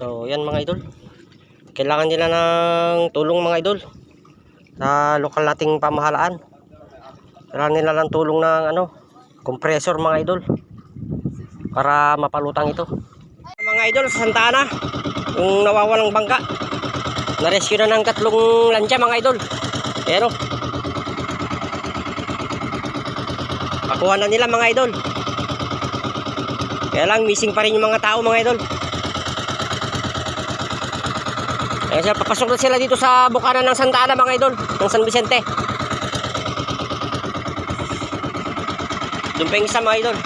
So, yan mga idol. Kailangan nila ng tulong mga idol sa lokal nating pamahalaan. Kailangan nila ng tulong ng ano, compressor mga idol para mapalutang ito. Mga idol, sa Santa Ana, yung nawawalang bangka. Na-rescue na ng tatlong lansya mga idol. Pero, pakuha na nila mga idol. Kaya lang, missing pa rin yung mga tao mga idol. Kaya sila, papasok na sila dito sa bukana ng Santa Ana mga idol, ng San Vicente. Doon pa yung isa mga idol.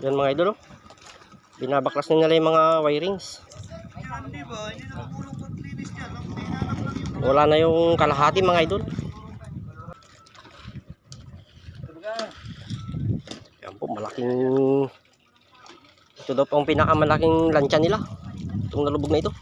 Yan mga idol oh. Binabaklas na nila yung mga wirings. Wala na yung kalahati mga idol. Yan po, malaking... Ito daw po ang pinakamalaking lansya nila. Itong nalubog na ito.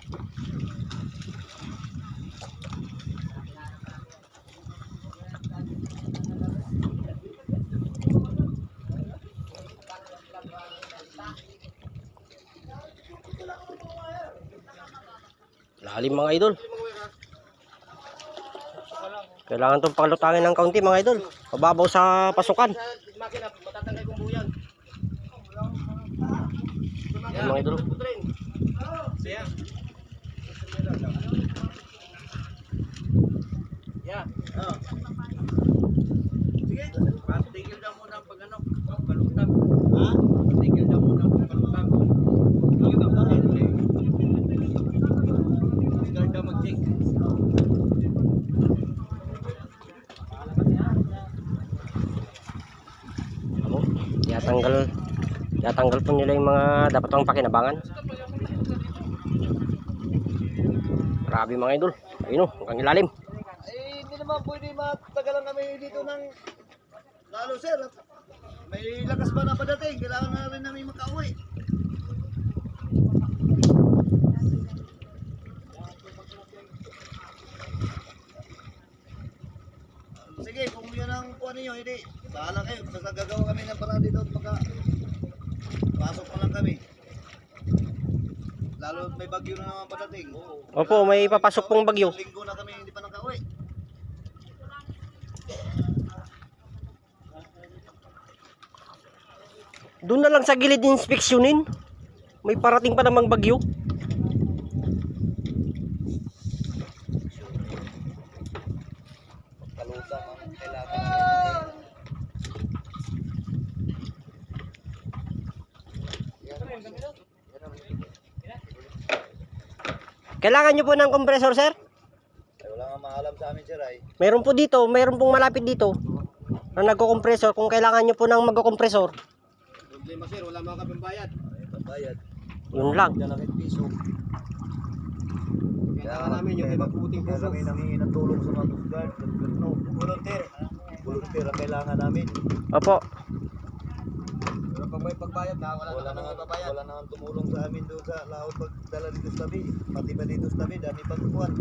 Lalim mga idol. Kailangan itong pakalutangin ng kaunti mga idol. Pababaw sa pasukan. Yan mga idol. Tigil daw muna ang pag ano, palutang. Ha? Tigil daw muna ang palutang. Tigil daw mag-check. Ano? Yatanggal Yatanggal po nila yung mga dapat pang pakinabangan. Grabe mga idol. Ayun oh, hanggang ilalim. Eh, hindi naman pwede matagalan kami dito ng lalo sir. May lakas pa na padating. Kailangan na rin namin makauwi. Sige, kung yun ang kuha ninyo, hindi. Bahala kayo. Gagawa kami ng paraan dito at maka... Pasok pa lang kami. Lalo may bagyo na naman padating. Oo. Opo, may papasok pong bagyo. Linggo na kami hindi pa nakauwi. Doon na lang sa gilid inspeksyonin. May parating pa namang bagyo. Kailangan nyo po ng compressor, sir? Ay, wala nga maalam sa amin sir ay. Meron po dito, meron pong malapit dito na nagko-compressor. Kung kailangan nyo po ng magko-compressor, Problema sir, wala mga kami bayad. Ay, pambayad. yun lang. Dalawang piso. Kailangan namin yung iba puting puso. Kami nangingi ng tulong sa mga Guard. Volunteer. Volunteer ang kailangan namin. Opo. Pero pag may pagbayad na, wala, wala na nga babayad. Wala na nga tumulong sa amin doon sa laot pagdala dito sa tabi. Pati pa dito sa tabi, dami pagkukuhan.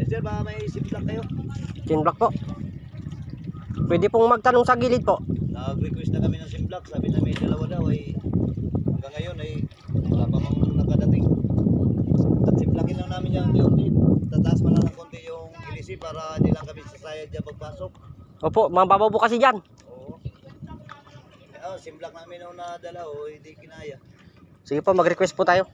Eh sir, baka may isip lang kayo. Block po. Pwede pong magtanong sa gilid po. Nag-request na kami ng SIM-block. Sabi na may dalawa daw ay hanggang ngayon ay wala pa mang nakadating. At simplakin lang namin konti. Tataas man lang ilisi para hindi lang kami sasayad dyan pagpasok. Opo, mababaw po kasi dyan. Oo. Oh, simplak namin nung nadala o hindi kinaya. Sige po, mag-request po tayo.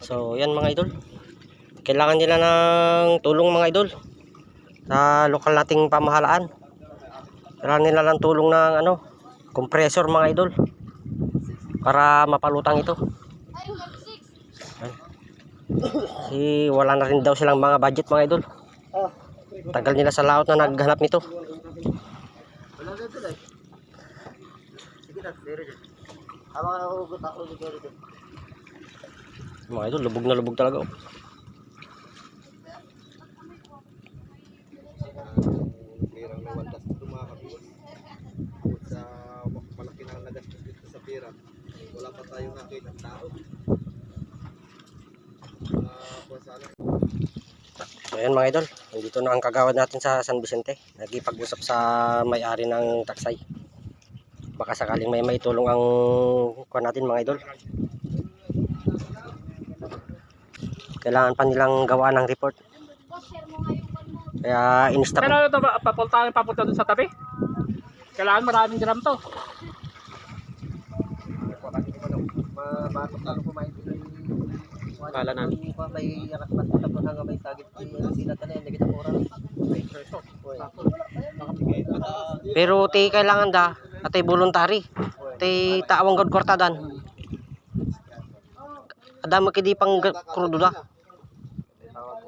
So, yan mga idol. Kailangan nila ng tulong mga idol sa lokal nating pamahalaan. Kailangan nila ng tulong ng ano, compressor mga idol para mapalutang ito. Kasi wala na rin daw silang mga budget mga idol. Tagal nila sa laot na naghanap nito. Mga idol, lubog na lubog talaga. oh. Sa malaki na nagastos dito sa pira, wala pa tayong nakita ng tao. Ayan mga idol, nandito na ang kagawad natin sa San Vicente. Nagipag-usap sa may-ari ng taksay. Baka sakaling may maitulong ang kuha natin mga idol. Kailangan pa nilang gawa ng report. Kaya in-stop. Pero ito ba, papunta, papunta dun sa tabi? Kailangan maraming gram to. Kala namin. May tapos hanggang may tagit sila tanan, hindi kita Pero ti kailangan da, atay voluntary. Ti taawang gud kwartadan. Ada makidi pang krudo da.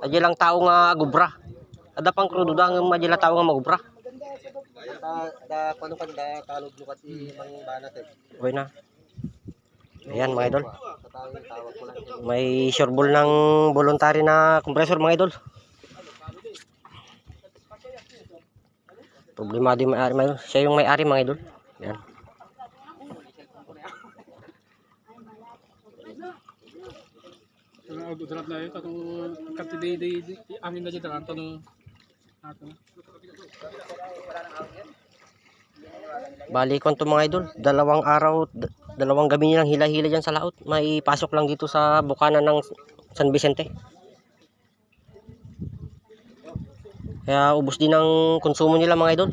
Adya lang tao nga agubra. Ada pang krudo da nga madya tao nga magubra. da da kuno kan da talog lukat si mang banat eh. Okay na. Ayan mga idol. May sureball ng voluntary na compressor mga idol. Problema din may-ari mga. Siya yung may-ari mga idol. Ayan. Ang ko to mga idol, dalawang araw, dalawang gabi nilang hila-hila dyan sa laot. May pasok lang dito sa bukana ng San Vicente. Kaya ubos din ang konsumo nila mga idol.